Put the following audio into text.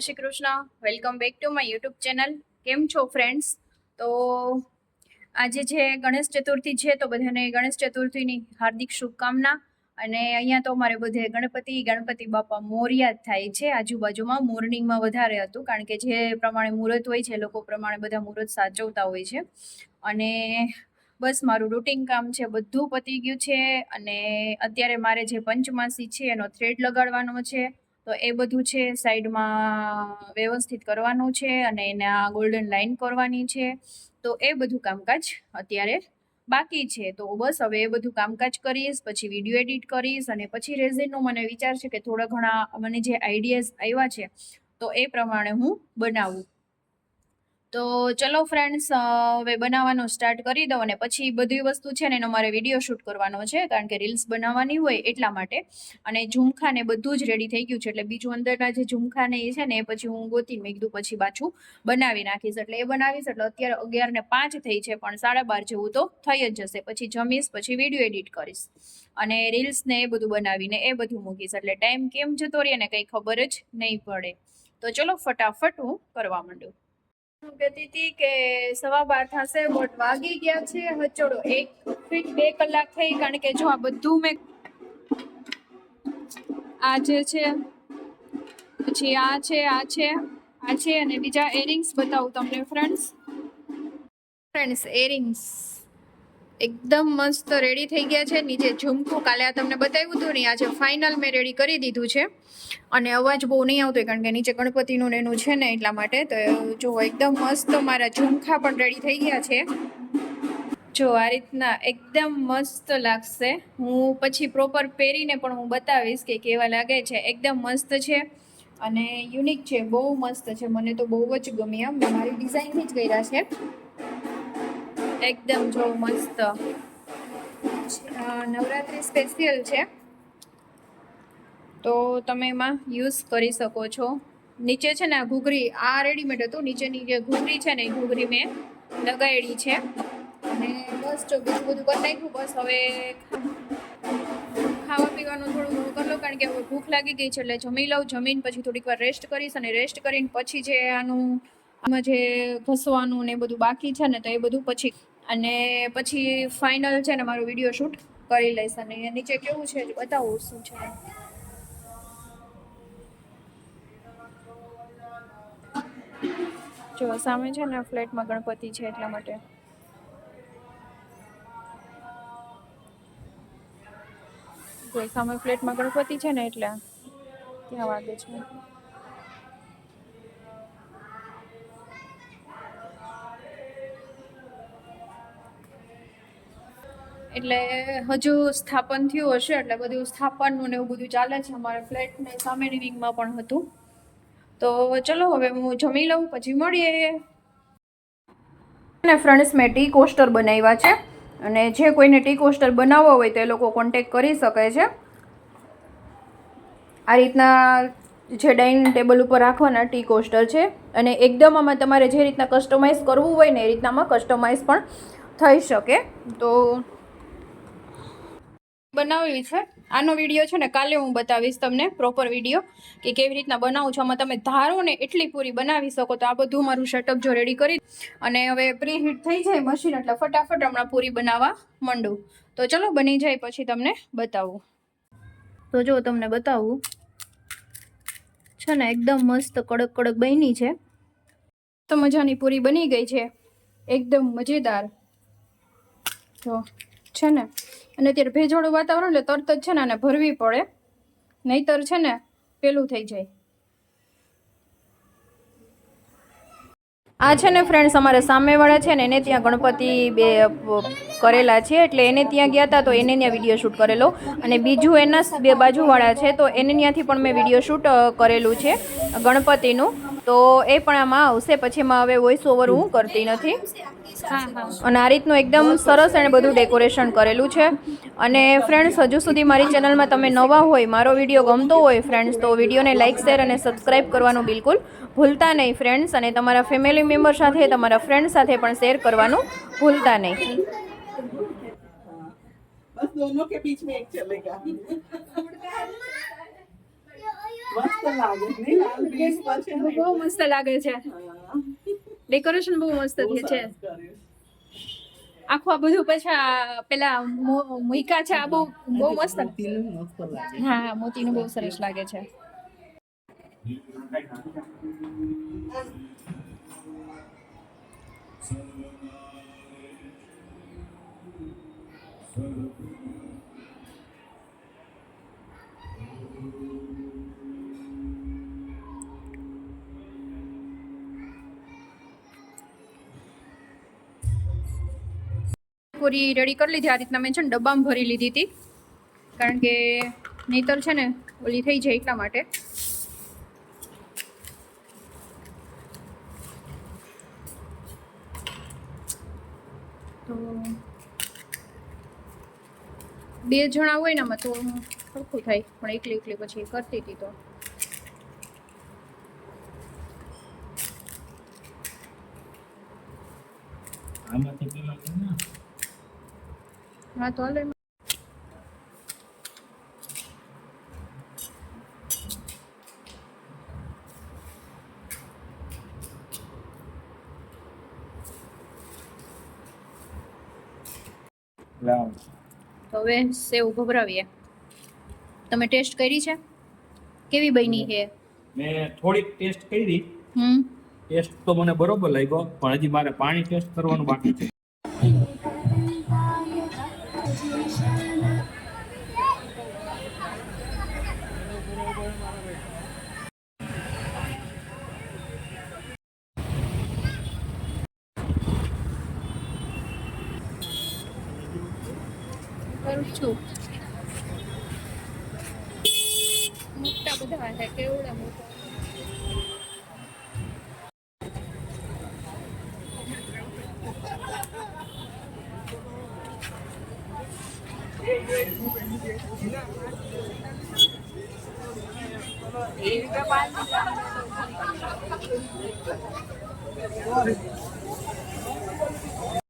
Shri Krishna. Welcome back to my YouTube channel કેમ છો friends તો આજે જે ગણેશ ચતુર્થી છે તો બધાને ગણેશ ચતુર્થીની હાર્દિક શુભકામના. અને અહીંયા તો અમારે બધે ગણપતિ ગણપતિ બાપા મોર્યા જ થાય છે. આજુબાજુમાં મોર્નિંગમાં વધારે હતું, કારણ કે જે પ્રમાણે મુહૂર્ત હોય છે લોકો પ્રમાણે બધા મુહૂર્ત સાચવતા હોય છે. અને બસ મારું રૂટિન કામ છે, બધું પતી ગયું છે. અને અત્યારે મારે જે પંચમાસી છે, એનો થ્રેડ લગાડવાનો છે. તો એ બધું છે સાઈડમાં વ્યવસ્થિત કરવાનું છે અને એના ગોલ્ડન લાઈન કરવાની છે. તો એ બધું કામકાજ અત્યારે બાકી છે. તો બસ હવે એ બધું કામકાજ કરીશ, પછી વીડિયો એડિટ કરીશ અને પછી રેઝિનનો મને વિચાર છે કે થોડા ઘણા મને જે આઈડિયાઝ આવ્યા છે, તો એ પ્રમાણે હું બનાવું. તો ચલો ફ્રેન્ડ્સ હવે બનાવવાનું સ્ટાર્ટ કરી દઉં અને પછી બધી વસ્તુ છે ને એનો મારે વીડિયો શૂટ કરવાનો છે, કારણ કે રીલ્સ બનાવવાની હોય એટલા માટે. અને ઝુમખા ને બધું જ રેડી થઈ ગયું છે, એટલે બીજું અંદરના જે ઝુમખા ને એ છે ને એ પછી હું ગોતી મેં કીધું પછી પાછું બનાવી નાખીશ. એટલે એ બનાવીશ, એટલે અત્યારે અગિયાર ને પાંચ થઈ છે, પણ સાડા બાર જેવું તો થઈ જ જશે. પછી જમીશ, પછી વીડિયો એડિટ કરીશ. અને રીલ્સ ને એ બધું બનાવીને એ બધું મૂકીશ. એટલે ટાઈમ કેમ જતો રહે ને કંઈ ખબર જ નહીં પડે. તો ચલો ફટાફટ હું કરવા માંડું. હું કહેતી હતી કે સવા બાર થશે, બોટ વાગી ગયા છે. હચોડો એક ફીટ બે કલાક થઈ, કારણ કે જો આ બધું મેં આ જે છે, પછી આ છે આ છે આ છે, અને બીજા એરિંગ્સ બતાવું તમને ફ્રેન્ડ્સ ફ્રેન્ડ્સ એરિંગ્સ એકદમ મસ્ત રેડી થઈ ગયા છે. નીચે ઝુમકું કાલે આ તમને બતાવ્યું હતું ને, આજે ફાઇનલ મેં રેડી કરી દીધું છે. અને અવાજ બહુ નહીં આવતો, કારણ કે નીચે ગણપતિનું એનું છે ને એટલા માટે. તો જો એકદમ મસ્ત મારા ઝુમખા પણ રેડી થઈ ગયા છે. જો આ રીતના એકદમ મસ્ત લાગશે. હું પછી પ્રોપર પહેરીને પણ હું બતાવીશ કે કેવા લાગે છે. એકદમ મસ્ત છે અને યુનિક છે. બહુ મસ્ત છે. મને તો બહુ જ ગમ્યા. મેં મારી ડિઝાઇનથી જ કર્યા છે. એકદમ જો મસ્ત. નવરાત્રિ સ્પેશિયલ છે. તો તમે એમાં યુઝ કરી શકો છો. નીચે છે ને ઘૂઘરી, આ રેડીમેડ હતું. નીચેની જે ઘૂઘરી છે ને એ ઘૂઘરી મેં લગાવેલી છે. અને બસ જો બીજું બધું કરી નાખ્યું, બસ હવે ખાવા પીવાનું થોડું ઘણું કરી લઉં કારણ કે હવે ભૂખ લાગી ગઈ છે એટલે જમી લઉં. જમીન પછી થોડીક વાર રેસ્ટ કરીશ અને રેસ્ટ કરીને પછી જે આનું, આમાં જે ઘસવાનું ને એ બધું બાકી છે ને તો એ બધું પછી અને પછી ફાઇનલ છે ને મારો વીડિયો શૂટ કરી લઈશ અને નીચે કેવું છે બતાવું શું છે. જો સામે છે ને ફ્લેટમાં ગણપતિ છે એટલા માટે. જો સામે ફ્લેટમાં ગણપતિ છે ને એટલે ત્યાં વાગે છે. એટલે હજુ સ્થાપન થયું હશે, એટલે બધું સ્થાપનનું ને એવું બધું ચાલે છે. અમારા ફ્લેટને સામેની વિંગમાં પણ હતું. તો ચલો હવે હું જમી લઉં, પછી મળીએ. અને ફ્રેન્ડ્સ મેં ટી કોસ્ટર બનાવ્યા છે. અને જે કોઈને ટી કોસ્ટર બનાવવા હોય તો એ લોકો કોન્ટેક કરી શકે છે. આ રીતના જે ડાઇનિંગ ટેબલ ઉપર રાખવાના ટી કોસ્ટર છે. અને એકદમ આમાં તમારે જે રીતના કસ્ટમાઇઝ કરવું હોય ને એ રીતનામાં કસ્ટમાઇઝ પણ થઈ શકે. તો બનાવેલી છે. આનો વીડિયો છે ને કાલે હું બતાવીશ તમને પ્રોપર વીડિયો કે કેવી રીતના બનાવું છું. આમાં તમે ધારો ને એટલી પૂરી બનાવી શકો તો આ બધું મારું સેટઅપ જો રેડી કરી અને હવે પ્રી હીટ થઈ જાય મશીન એટલે ફટાફટ હમણાં પૂરી બનાવવા માંડું. તો ચલો બની જાય પછી તમને બતાવું. તો જો તમને બતાવું. છે ને એકદમ મસ્ત કડક કડક બની છે. તો મજાની પૂરી બની ગઈ છે. એકદમ મજેદાર. જો, છે ને અને અત્યારે ભેજવાળું વાતાવરણ એટલે તરત જ છે ને આને ભરવી પડે. નહીતર છે ને પેલું થઈ જાય. આ છે ને ફ્રેન્ડ્સ અમારે સામેવાળા છે ને એને ત્યાં ગણપતિ બે કરેલા છે. એટલે એને ત્યાં ગયા હતા તો એને ત્યાં વીડિયો શૂટ કરેલો. અને બીજું એના બે બાજુવાળા છે તો એને ત્યાંથી પણ મેં વીડિયો શૂટ કરેલું છે ગણપતિનું. તો એ પણ આમાં આવશે. પછી એમાં હવે વોઇસ ઓવર હું કરતી નથી. અને આ રીતનું એકદમ સરસ એણે બધું ડેકોરેશન કરેલું છે. અને ફ્રેન્ડ્સ હજુ સુધી મારી ચેનલમાં તમે નવા હોય મારો વીડિયો ગમતો હોય ફ્રેન્ડ્સ તો વિડીયોને લાઇક શેર અને સબસ્ક્રાઇબ કરવાનું બિલકુલ ભૂલતા નહીં ફ્રેન્ડ્સ અને તમારા ફેમિલી મેમ્બર સાથે તમારા ફ્રેન્ડ સાથે પણ શેર કરવાનું ભૂલતા નહીં. બહુ મસ્ત લાગે છે. ડેકોરેશન બહુ મસ્ત છે. આખું આ બધું પછી પેલા મુઈકા છે, આ બહુ બહુ મસ્ત. હા, મોતીનું બહુ સરસ લાગે છે. પૂરી રેડી કરી લીધી. આ રીતના મેં છે ને ડબ્બામાં ભરી લીધી હતી. કારણ કે નહીતર છે ને ઓલી થઈ જાય એટલા માટે. તો બે જણા હોય ને આમાં તો સરખું થાય. પણ એકલી એકલી પછી કરતી હતી તો. આમાંથી હા તો તો હવે સેવ ભભરાવીએ તમે ટેસ્ટ કરી છે? કેવી બની છે? મેં થોડીક ટેસ્ટ કરી. હમ. ટેસ્ટ તો મને બરોબર લાગ્યો પણ હજી મારે પાણી ટેસ્ટ કરવાનું બાકી છે. કરું છું મોટા બધા છે કેવડા મોટા এই